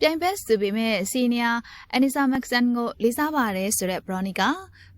ပြိုင်ဘက်ဆိုပေမဲ့စီနီယာအန်နီဆာမက်ဆန်ကိုလေးစားပါတယ်ဆိုတဲ့ဘရော်နီကာ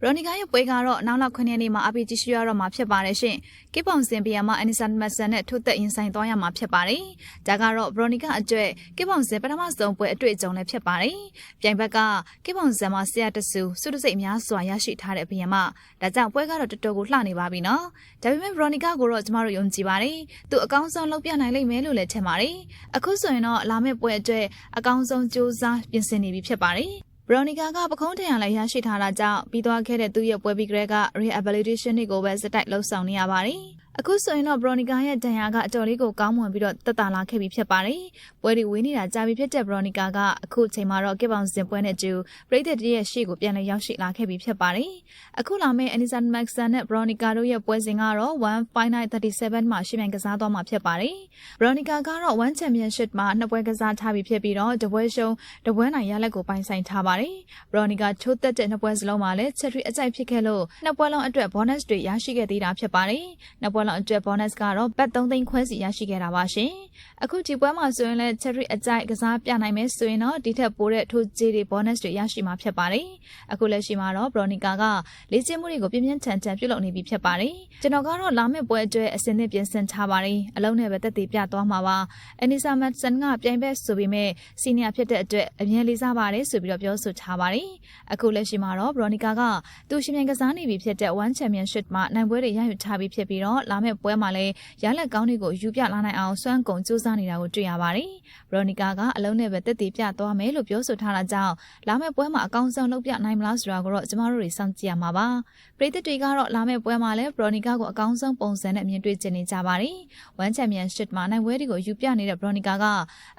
ဘရော်နီကာရဲ့ပွဲကတော့နောက်လောက်9ရက်နေ့မှာအပီကြည့်ရှုရတော့မှာဖြစ်ပါတယ်ရှင်ကိပောင်စင်ပီယာမှာအန်နီဆာမက်ဆန်နဲ့ထိုးသက်ရင်ဆိုင်သွားရမှာဖြစ်ပါတယ်ဒါကတော့ဘရော်နီကာအတွက်ကိပောင်စင်ပထမဆုံးပွဲအတွေ့အကြုံလည်းဖြစ်ပါတယ်ပြိုင်ဘက်ကကိပောင်စင်မှာဆရာတဆူစုတစိတ်များစွာရရှိထားတဲ့ဘီယံမှာဒါကြောင့်ပွဲကတော့တော်တော်ကိုလှနေပါပြီနော်ဒါပေမဲ့ဘရော်နီကာကိုတော့ကျမတို့ယုံကြည်ပါတယ်သူအကောင်းဆုံးလုပ်ပြနိုင်လိမ့်မယ်လို့လည်းထင်ပါတယ်အခုဆိုရင်တော့လာမယ့်ပွဲအတွက်အကောင်းဆုံးစူးစမ်းပြင်ဆင်နေပြီဖြစ်ပါတယ်။ဘရိုနီကာကပခုံးထရံလည်းရရှိထားတာကြောင့်ပြီးသွားခဲ့တဲ့သူ့ရဲ့ပွဲပြီးကလေးက rehabilitation တွေကိုပဲစတိုက်လှုပ်ဆောင်နေရပါတယ်။ အခုဆိုရင်တော့ဘရိုနီကာရဲ့ဒဏ်ရာကအတော်လေးကိုကောင်းမွန်ပြီးတော့တက်တာလာခဲ့ပြီဖြစ်ပါတယ်။ပွဲဒီဝင်းနေတာကြာပြီဖြစ်တဲ့ဘရိုနီကာကအခုချိန်မှာတော့ကစ်ပေါင်စင်ပွဲနဲ့ကျူပရိသတ်တရဲ့ရှေ့ကိုပြန်လည်ရောက်ရှိလာခဲ့ပြီဖြစ်ပါတယ်။အခုလာမယ့်အနီဆန်မက်ဆန်နဲ့ဘရိုနီကာတို့ရဲ့ပွဲစဉ်ကတော့15937မှာရှင်းမြန်ကစားသွားမှာဖြစ်ပါတယ်။ဘရိုနီကာကတော့1 Championship မှာနှစ်ပွဲကစားထားပြီဖြစ်ပြီးတော့တပွဲရှုံးတပွဲနိုင်ရလက်ကိုပိုင်ဆိုင်ထားပါတယ်။ဘရိုနီကာချိုးသက်တဲ့နှစ်ပွဲစလုံးမှာလည်းချက်ထရီအကြိုက်ဖြစ်ခဲ့လို့နှစ်ပွဲလုံးအတွက် bonus တွေရရှိခဲ့သေးတာဖြစ်ပါတယ်။နှစ်ပွဲလုံးအတွက် bonus ကတော့ဘတ်3သိန်းခွဲစီရရှိခဲ့တာပါရှင်။အခုဒီပွဲမှာဆိုရင်လည်း cherry အကြိုက်ကစားပြနိုင်မယ်ဆိုရင်တော့ဒီထက်ပိုတဲ့ထိုးကြေးတွေ bonus တွေရရှိမှာဖြစ်ပါတယ်။အခုလက်ရှိမှာတော့ Bronica ကလေ့ကျင့်မှုတွေကိုပြင်းပြင်းထန်ထန်ပြုလုပ်နေပြီဖြစ်ပါတယ်။ကျွန်တော်ကတော့လာမယ့်ပွဲအတွက်အစင်းသစ်ပြင်ဆင်ထားပါတယ်။အလုံးနဲ့ပဲတက်တည်ပြသွားမှာပါ။ Anisa Matson ကပြိုင်ဘက်ဆိုပေမဲ့ senior ဖြစ်တဲ့အတွက်အမြဲလေးစားပါတယ်ဆိုပြီးတော့ပြောဆိုထားပါတယ်။အခုလက်ရှိမှာတော့ Bronica ကသူရှင်မြန်ကစားနေပြီဖြစ်တဲ့ One Championship မှာနိုင်ပွဲတွေရယူထားပြီးဖြစ်ပြီးတော့လာမယ့်ပွဲမှာလည်းရလက်ကောင်းတွေကိုယူပြလာနိုင်အောင်စွမ်းကုန်စူးစမ်းနေတာကိုတွေ့ရပါတယ်။ဘရိုနီကာကအလုံးနဲ့ပဲတက်တည်ပြသွားမယ်လို့ပြောဆိုထားတာကြောင့်လာမယ့်ပွဲမှာအကောင်းဆုံးလုပ်ပြနိုင်မလားဆိုတာကိုတော့ကျမတို့တွေစောင့်ကြည့်ရမှာပါ။ပရိသတ်တွေကတော့လာမယ့်ပွဲမှာလည်းဘရိုနီကာကိုအကောင်းဆုံးပုံစံနဲ့မြင်တွေ့ကျင်နေကြပါတယ်။ One Championship မှာနိုင်ပွဲတွေကိုယူပြနေတဲ့ဘရိုနီကာက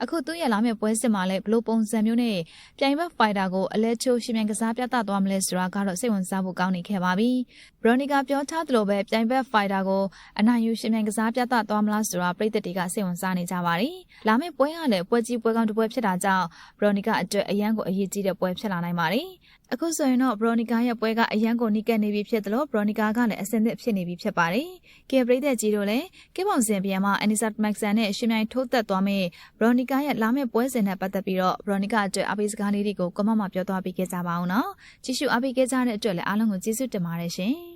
အခုသူ့ရဲ့လာမယ့်ပွဲစစ်မှာလည်းဘလို့ပုံစံမျိုးနဲ့ပြိုင်ဘက်ဖိုင်တာကိုအလဲချိုးရှင်မြန်ကစားပြသသွားမလဲဆိုတာကတော့စိတ်ဝင်စားဖို့ကောင်းနေခဲ့ပါပြီ။ဘရိုနီကာပြောထားသလိုပဲပြိုင်ဘက်ဖိုင်တာကိုအနိုင်ယူရှင်မြန်ကစားပြသသွားမလားဆိုတာပြည်သက်တွေကစိတ်ဝင်စားနေကြပါတယ်။လာမယ့်ပွဲကလည်းပွဲကြီးပွဲကောင်းတစ်ပွဲဖြစ်တာကြောင့်ဘရိုနီကာအတွက်အရန်ကိုအရေးကြီးတဲ့ပွဲဖြစ်လာနိုင်ပါတယ်။အခုဆိုရင်တော့ဘရိုနီကာရဲ့ပွဲကအရန်ကိုနီးကပ်နေပြီဖြစ်သလိုဘရိုနီကာကလည်းအဆင်သင့်ဖြစ်နေပြီဖြစ်ပါတယ်။ကဲပြည်သက်ကြီးတို့လည်းကိပောင်စင်ပြန်မှာအနီဆတ်မက်ဆန်နဲ့ရှင်မြိုင်ထိုးသက်သွားမယ့်ဘရိုနီကာရဲ့လာမယ့်ပွဲစဉ်နဲ့ပတ်သက်ပြီးတော့ဘရိုနီကာအတွက်အပိစကားလေးတွေကိုကမ္ဘာမှာပြောသွားပေးခဲ့ကြပါအောင်နော်။ကြည့်ရှုအားပေးခဲ့ကြတဲ့အတွက်လည်းအားလုံးကိုကျေးဇူးတင်ပါတယ်ရှင်။